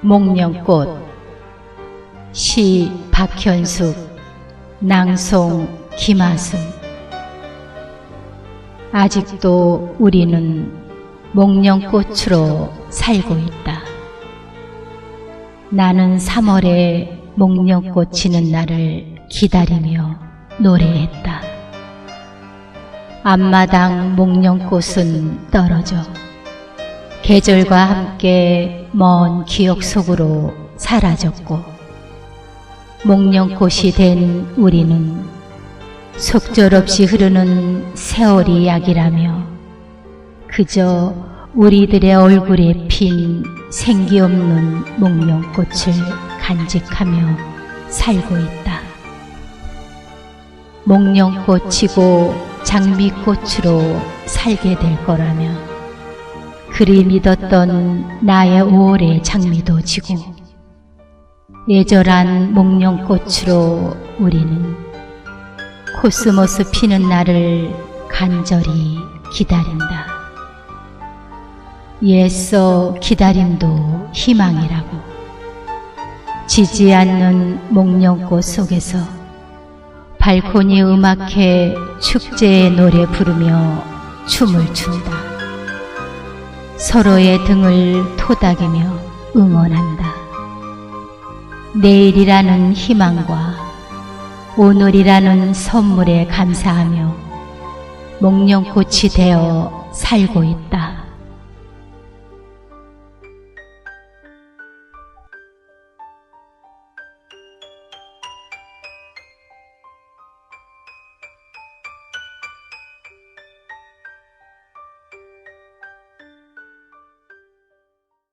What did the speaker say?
목련꽃 시 박현숙 낭송 김하순 아직도 우리는 목련꽃으로 살고 있다. 나는 3월에 목련꽃 지는 날을 기다리며 노래했다. 앞마당 목련꽃은 떨어져 계절과 함께 먼 기억 속으로 사라졌고 목련꽃이 된 우리는 속절없이 흐르는 세월이 약이라며 그저 우리들의 얼굴에 핀 생기 없는 목련꽃을 간직하며 살고 있다. 목련꽃이고 장미꽃으로 살게 될 거라며 그리 믿었던 나의 5월의 장미도 지고 예절한 목련꽃으로 우리는 코스모스 피는 날을 간절히 기다린다. 예서 기다림도 희망이라고 지지 않는 목련꽃 속에서 발코니 음악회 축제의 노래 부르며 춤을 춘다. 서로의 등을 토닥이며 응원한다. 내일이라는 희망과 오늘이라는 선물에 감사하며 목련꽃이 되어 살고 있다.